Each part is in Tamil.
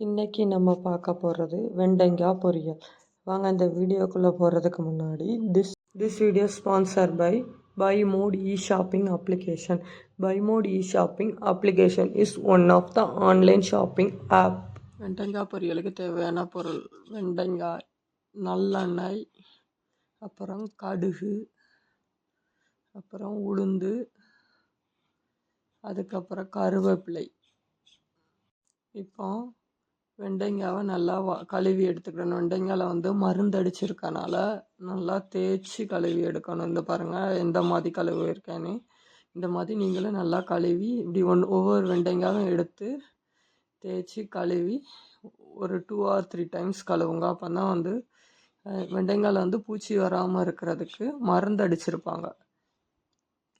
இன்றைக்கி நம்ம பார்க்க போகிறது வெண்டைங்காய் பொரியல். வாங்க இந்த வீடியோக்குள்ளே போகிறதுக்கு முன்னாடி this this video sponsor by by mod e shopping application by mod e shopping application is one of the online shopping app வெண்டைங்காய் பொரியலுக்கு தேவையான பொருள் வெண்டைங்காய் நல்லெண்ணெய் அப்புறம் கடுகு அப்புறம் உளுந்து அதுக்கப்புறம் கருவேப்பிலை. இப்போ வெண்டைங்காவை நல்லா வா கழுவி எடுத்துக்கணும். வெண்டைக்காயில் வந்து மருந்து அடிச்சிருக்கனால நல்லா தேய்ச்சி கழுவி எடுக்கணும். இந்த பாருங்கள் எந்த மாதிரி கழுவி இருக்கேன்னு. இந்த மாதிரி நீங்களும் நல்லா கழுவி இப்படி ஒன் ஒவ்வொரு வெண்டைக்காயும் எடுத்து தேய்ச்சி கழுவி ஒரு டூ ஆர் த்ரீ டைம்ஸ் கழுவுங்க. அப்போ தான் வந்து வெண்டைக்காயில் வந்து பூச்சி வராமல் இருக்கிறதுக்கு மருந்து அடிச்சிருப்பாங்க.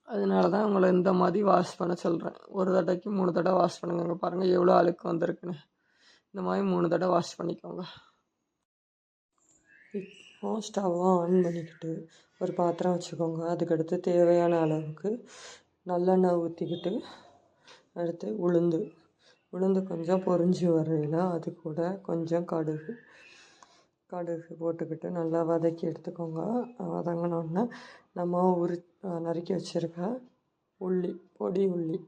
அதனால தான் உங்களை இந்த மாதிரி வாஷ் பண்ண சொல்கிறேன் ஒரு தடவைக்கு மூணு தடவை வாஷ் பண்ணுங்க பாருங்கள் எவ்வளோ அழுக்கு வந்திருக்குன்னு. இந்த மாதிரி மூணு தடவை வாஷ் பண்ணிக்கோங்க. இப்போ ஸ்டவ்வை ஆன் பண்ணிக்கிட்டு ஒரு பாத்திரம் வச்சுக்கோங்க. அதுக்கடுத்து தேவையான அளவுக்கு நல்லெண்ணெய் ஊற்றிக்கிட்டு அடுத்து உளுந்து. உளுந்து கொஞ்சம் பொரிஞ்சு வரையில் அது கூட கொஞ்சம் கடுகு. கடுகு போட்டுக்கிட்டு நல்லா வதக்கி எடுத்துக்கோங்க. வதங்கினோடனே நம்ம உரி நறுக்கி வச்சுருக்க உள்ளி பொடி உள்ளி.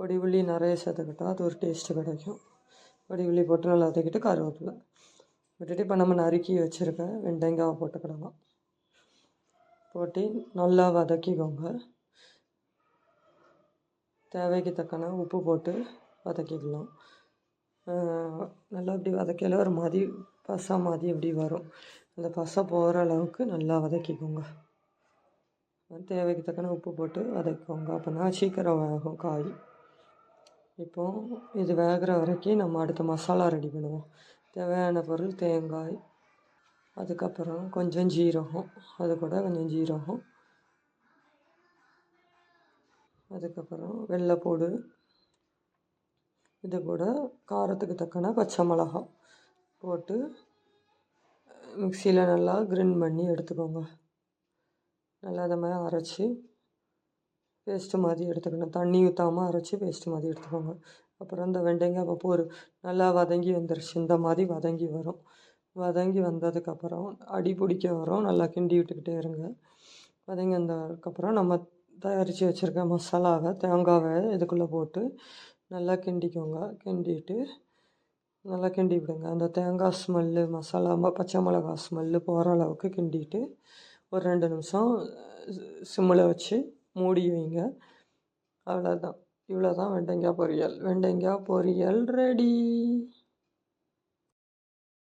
பொடி உள்ளி நிறைய சேர்த்துக்கிட்டா அது ஒரு டேஸ்ட்டு கிடைக்கும். பொடி உள்ளி போட்டு நல்லா வதக்கிட்டு கருவேப்பிலை விட்டுட்டு இப்போ நம்ம நறுக்கி வச்சுருக்க வெண்டைங்காவை போட்டுக்கிடலாம் போட்டு நல்லா வதக்கிக்கோங்க. தேவைக்கு தக்கன உப்பு போட்டு வதக்கிக்கலாம். நல்லா இப்படி வதக்கையில் ஒரு மாதிரி பசை மாதிரி இப்படி வரும். அந்த பசை போகிற அளவுக்கு நல்லா வதக்கிக்கோங்க. தேவைக்கு தக்கன உப்பு போட்டு வதக்கிக்கோங்க. அப்போனா சீக்கிரம் வேகும் காய். இப்போது இது வேகிற வரைக்கும் நம்ம அடுத்த மசாலா ரெடி பண்ணுவோம். தேவையான பொருள் தேங்காய் அதுக்கப்புறம் கொஞ்சம் ஜீரகம் அது கூட கொஞ்சம் ஜீரகம் அதுக்கப்புறம் வெள்ளைப்பூடு இது கூட காரத்துக்கு தக்கன பச்சை மிளகா போட்டு மிக்சியில் நல்லா க்ரின் பண்ணி எடுத்துக்கோங்க. நல்லா அதை மாதிரி அரைச்சி பேஸ்ட்டு மாதிரி எடுத்துக்கணும். தண்ணி ஊற்றாமல் அரைச்சி பேஸ்ட்டு மாதிரி எடுத்துக்கோங்க. அப்புறம் இந்த வெண்டைங்காய் பப்பு ஒரு நல்லா வதங்கி வந்துருச்சு. இந்த மாதிரி வதங்கி வரும். வதங்கி வந்ததுக்கப்புறம் அடி பிடிக்க வரும். நல்லா கிண்டி விட்டுக்கிட்டே இருங்க. வதங்கி வந்ததுக்கப்புறம் நம்ம தயாரித்து வச்சுருக்க மசாலாவை தேங்காவை இதுக்குள்ளே போட்டு நல்லா கிண்டிக்கோங்க. கிண்டிட்டு நல்லா கிண்டி விடுங்க. அந்த தேங்காய் ஸ்மெல்லு மசாலா பச்சை மிளகா ஸ்மெல்லு போகிற அளவுக்கு கிண்டிட்டு ஒரு ரெண்டு நிமிஷம் சிம்மில் வச்சு மூடி வைங்க அவ்வளோதான் இவ்வளோ தான் வெண்டங்காய் பொரியல். வெண்டங்காய் பொரியல் ரெடி